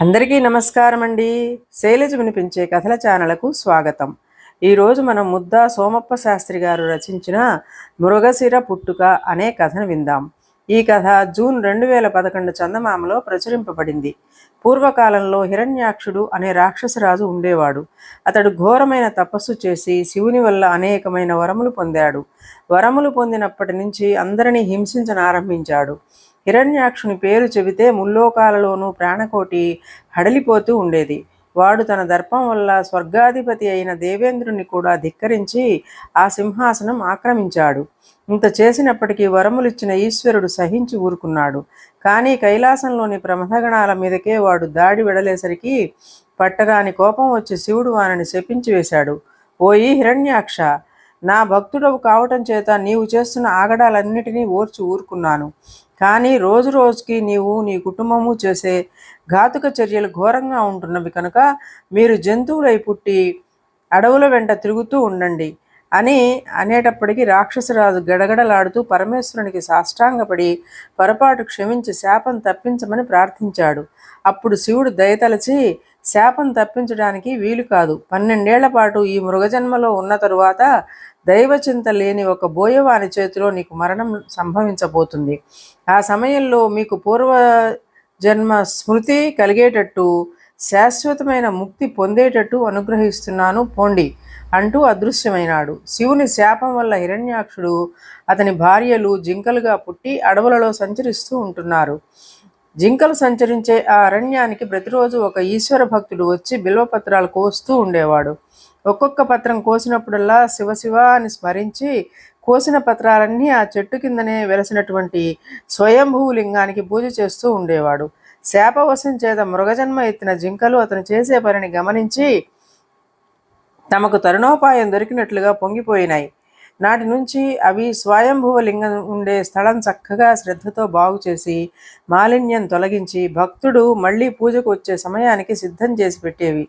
అందరికీ నమస్కారం అండి శైలజ వినిపించే కథల ఛానళ్ళకు స్వాగతం. ఈరోజు మనం ముద్దా సోమప్ప శాస్త్రి గారు రచించిన మృగశిర పుట్టుక అనే కథను విందాం. ఈ కథ జూన్ రెండు వేల పదకొండు చందమామలో ప్రచురింపబడింది. పూర్వకాలంలో హిరణ్యాక్షుడు అనే రాక్షసరాజు ఉండేవాడు. అతడు ఘోరమైన తపస్సు చేసి శివుని వల్ల అనేకమైన వరములు పొందాడు. వరములు పొందినప్పటి నుంచి అందరినీ హింసించనారంభించాడు హిరణ్యాక్షుని పేరు చెబితే ముల్లోకాలలోనూ ప్రాణకోటి హడలిపోతూ ఉండేది. వాడు తన దర్పం వల్ల స్వర్గాధిపతి అయిన దేవేంద్రుని కూడా ధిక్కరించి ఆ సింహాసనం ఆక్రమించాడు. ఇంత చేసినప్పటికీ వరములిచ్చిన ఈశ్వరుడు సహించి ఊరుకున్నాడు. కానీ కైలాసంలోని ప్రమథగణాల మీదకే వాడు దాడి వెడలేసరికి పట్టరాని కోపం వచ్చి శివుడు వానని శపించి వేశాడు. ఓయి హిరణ్యాక్ష నా భక్తుడవు కావటం చేత నీవు చేస్తున్న ఆగడాలన్నిటినీ ఓర్చి ఊరుకున్నాను. కానీ రోజు రోజుకి నీవు నీ కుటుంబము చేసే ఘాతుక చర్యలు ఘోరంగా ఉంటున్నవి కనుక మీరు జంతువులై పుట్టి అడవుల వెంట తిరుగుతూ ఉండండి అని అనేటప్పటికీ రాక్షసరాజు గడగడలాడుతూ పరమేశ్వరునికి సాష్టాంగపడి పొరపాటు క్షమించి శాపం తప్పించమని ప్రార్థించాడు. అప్పుడు శివుడు దయతలచి శాపం తప్పించడానికి వీలు కాదు. పన్నెండేళ్ళ పాటు ఈ మృగజన్మలో ఉన్న తరువాత దైవచింత లేని ఒక బోయవాని చేతిలో నీకు మరణం సంభవించబోతుంది. ఆ సమయంలో మీకు పూర్వ జన్మ స్మృతి కలిగేటట్టు శాశ్వతమైన ముక్తి పొందేటట్టు అనుగ్రహిస్తున్నాను పోండి అంటూ అదృశ్యమైనాడు. శివుని శాపం వల్ల హిరణ్యాక్షుడు అతని భార్యలు జింకలుగా పుట్టి అడవులలో సంచరిస్తూ ఉంటున్నారు. జింకలు సంచరించే ఆ అరణ్యానికి ప్రతిరోజు ఒక ఈశ్వర భక్తుడు వచ్చి బిల్వపత్రాలు కోస్తూ ఉండేవాడు. ఒక్కొక్క పత్రం కోసినప్పుడల్లా శివశివ అని స్మరించి కోసిన పత్రాలన్నీ ఆ చెట్టు కిందనే వెలసినటువంటి స్వయంభూ లింగానికి పూజ చేస్తూ ఉండేవాడు. శాపవశం చేత మృగజన్మ ఎత్తిన జింకలు అతను చేసే పనిని గమనించి తమకు తరుణోపాయం దొరికినట్లుగా పొంగిపోయినాయి. నాటి నుంచి అవి స్వయంభువ లింగం ఉండే స్థలం చక్కగా శ్రద్ధతో బాగు చేసి మాలిన్యం తొలగించి భక్తుడు మళ్ళీ పూజకు వచ్చే సమయానికి సిద్ధం చేసి పెట్టేవి.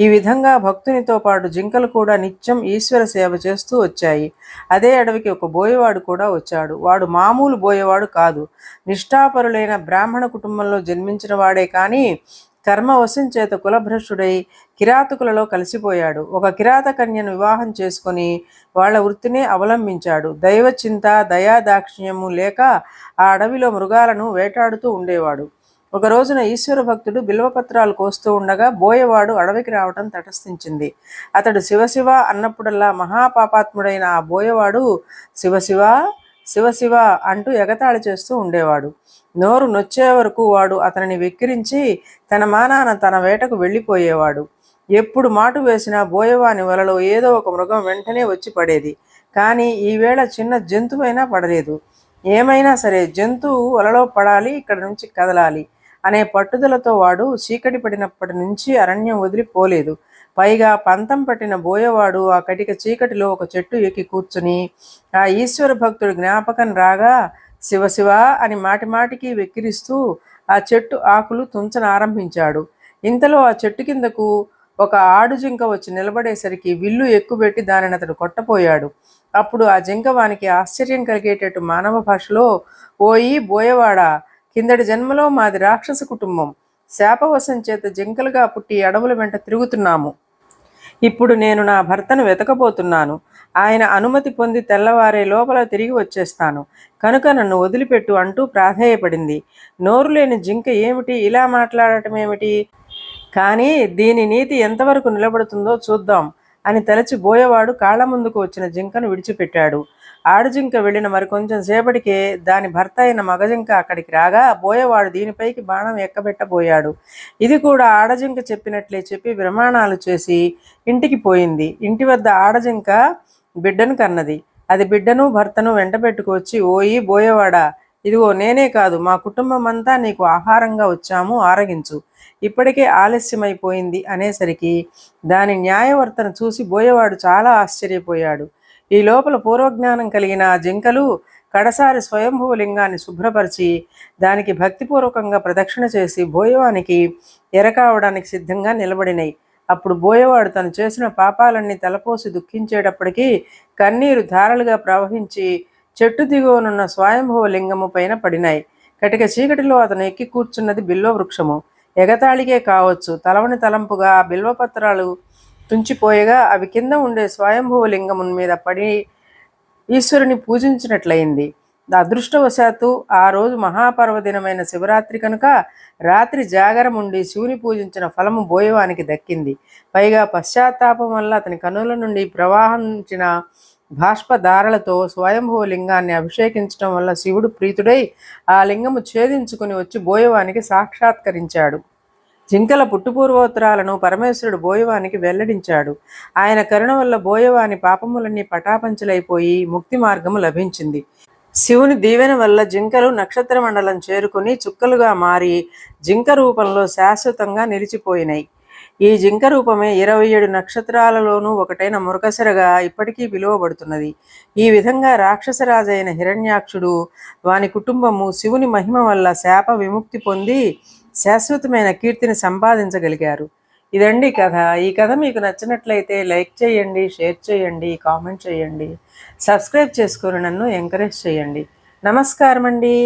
ఈ విధంగా భక్తునితో పాటు జింకలు కూడా నిత్యం ఈశ్వర సేవ చేస్తూ వచ్చాయి. అదే అడవికి ఒక బోయవాడు కూడా వచ్చాడు. వాడు మామూలు బోయవాడు కాదు. నిష్ఠాపరులైన బ్రాహ్మణ కుటుంబంలో జన్మించిన వాడే కానీ కర్మవశం చేత కులభ్రష్టుడై కిరాతకులలో కలిసిపోయాడు. ఒక కిరాత కన్యను వివాహం చేసుకొని వాళ్ళ వృత్తినే అవలంబించాడు. దైవ చింత దయా లేక ఆ అడవిలో మృగాలను వేటాడుతూ ఉండేవాడు. ఒక రోజున ఈశ్వర భక్తుడు బిల్వపత్రాలు కోస్తూ ఉండగా బోయవాడు అడవికి రావటం తటస్థించింది. అతడు శివశివ అన్నప్పుడల్లా మహాపాపాత్ముడైన ఆ బోయవాడు శివశివ శివశివ అంటూ ఎగతాళి చేస్తూ ఉండేవాడు. నోరు నొచ్చే వరకు వాడు అతనిని వెక్కిరించి తన మానాన తన వేటకు వెళ్ళిపోయేవాడు. ఎప్పుడు మాటు వేసినా బోయవాని వలలో ఏదో ఒక మృగం వెంటనే వచ్చి పడేది. కానీ ఈవేళ చిన్న జంతువైనా పడలేదు. ఏమైనా సరే జంతువు వలలో పడాలి ఇక్కడ నుంచి కదలాలి అనే పట్టుదలతో వాడు చీకటి పడినప్పటి నుంచి అరణ్యం వదిలిపోలేదు. పైగా పంతం పట్టిన బోయవాడు ఆ కటిక చీకటిలో ఒక చెట్టు ఎక్కి కూర్చుని ఆ ఈశ్వర భక్తుడు జ్ఞాపకం రాగా శివశివ అని మాటిమాటికి వెక్కిరిస్తూ ఆ చెట్టు ఆకులు తుంచన ఆరంభించాడు. ఇంతలో ఆ చెట్టు కిందకు ఒక ఆడు జింక వచ్చి నిలబడేసరికి విల్లు ఎక్కుబెట్టి దానిని అతడు కొట్టపోయాడు. అప్పుడు ఆ జింక వానికి ఆశ్చర్యం కలిగేటట్టు మానవ భాషలో ఓయి బోయవాడా కిందటి జన్మలో మాది రాక్షస కుటుంబం. శాపవశం చేత జింకలుగా పుట్టి అడవుల వెంట తిరుగుతున్నాము. ఇప్పుడు నేను నా భర్తను వెతకబోతున్నాను. ఆయన అనుమతి పొంది తెల్లవారే లోపల తిరిగి వచ్చేస్తాను. కనుక నన్ను వదిలిపెట్టు అంటూ ప్రాధేయపడింది. నోరు లేని జింక ఏమిటి? ఇలా మాట్లాడటం ఏమిటి? కానీ దీని నీతి ఎంతవరకు నిలబడుతుందో చూద్దాం అని తలచి బోయవాడు కాళ్ళ ముందుకు వచ్చిన జింకను విడిచిపెట్టాడు. ఆడజింక వెళ్ళిన మరికొంచెం సేపటికే దాని భర్త అయిన మగజింక అక్కడికి రాగా బోయవాడు దీనిపైకి బాణం ఎక్కబెట్టబోయాడు. ఇది కూడా ఆడజింక చెప్పినట్లే చెప్పి ప్రమాణాలు చేసి ఇంటికి పోయింది. ఇంటి వద్ద ఆడజింక బిడ్డను కన్నది. అది బిడ్డను భర్తను వెంట పెట్టుకొచ్చి ఓయి బోయవాడా ఇదిగో నేనే కాదు మా కుటుంబం అంతా నీకు ఆహారంగా వచ్చాము ఆరగించు. ఇప్పటికే ఆలస్యమైపోయింది అనేసరికి దాని న్యాయవర్తన చూసి బోయవాడు చాలా ఆశ్చర్యపోయాడు. ఈ లోపల పూర్వజ్ఞానం కలిగిన ఆ జింకలు కడసారి స్వయంభువ లింగాన్ని శుభ్రపరిచి దానికి భక్తిపూర్వకంగా ప్రదక్షిణ చేసి బోయవానికి ఎరకావడానికి సిద్ధంగా నిలబడినాయి. అప్పుడు బోయవాడు తను చేసిన పాపాలన్నీ తలపోసి దుఃఖించేటప్పటికీ కన్నీరు ధారలుగా ప్రవహించి చెట్టు దిగువనున్న స్వయంభువ లింగము పైన పడినాయి. కటిక చీకటిలో అతను ఎక్కి కూర్చున్నది బిల్వ వృక్షము ఎగతాళికే కావచ్చు. తలవని తలంపుగా ఆ బిల్వపత్రాలు తుంచిపోయగా అవి కింద ఉండే స్వయంభువ లింగం మీద పడి ఈశ్వరుని పూజించినట్లయింది. అదృష్టవశాత్తు ఆ రోజు మహాపర్వదినమైన శివరాత్రి కనుక రాత్రి జాగరం ఉండి శివుని పూజించిన ఫలము బోయవానికి దక్కింది. పైగా పశ్చాత్తాపం వల్ల అతని కనుల నుండి ప్రవాహించిన బాష్పధారలతో స్వయంభూ లింగాన్ని అభిషేకించడం వల్ల శివుడు ప్రీతుడై ఆ లింగము ఛేదించుకుని వచ్చి బోయవానికి సాక్షాత్కరించాడు. జింకల పుట్టుపూర్వోత్తరాలను పరమేశ్వరుడు బోయవానికి వెల్లడించాడు. ఆయన కరుణ వల్ల బోయవాని పాపములన్నీ పటాపంచలైపోయి ముక్తి మార్గము లభించింది. శివుని దీవెన వల్ల జింకలు నక్షత్ర మండలం చేరుకుని చుక్కలుగా మారి జింక రూపంలో శాశ్వతంగా నిలిచిపోయినాయి. ఈ జింక రూపమే ఇరవై ఏడు నక్షత్రాలలోనూ ఒకటైన మురకసరగా ఇప్పటికీ పిలువబడుతున్నది ఈ విధంగా రాక్షసరాజైన హిరణ్యాక్షుడు వాని కుటుంబము శివుని మహిమ వల్ల శాప విముక్తి పొంది శాశ్వతమైన కీర్తిని సంపాదించగలిగారు. ఇదండి కథ. ఈ కథ మీకు నచ్చినట్లయితే లైక్ చేయండి షేర్ చేయండి కామెంట్ చేయండి. సబ్స్క్రైబ్ చేసుకొని నన్ను ఎంకరేజ్ చేయండి. నమస్కారం అండి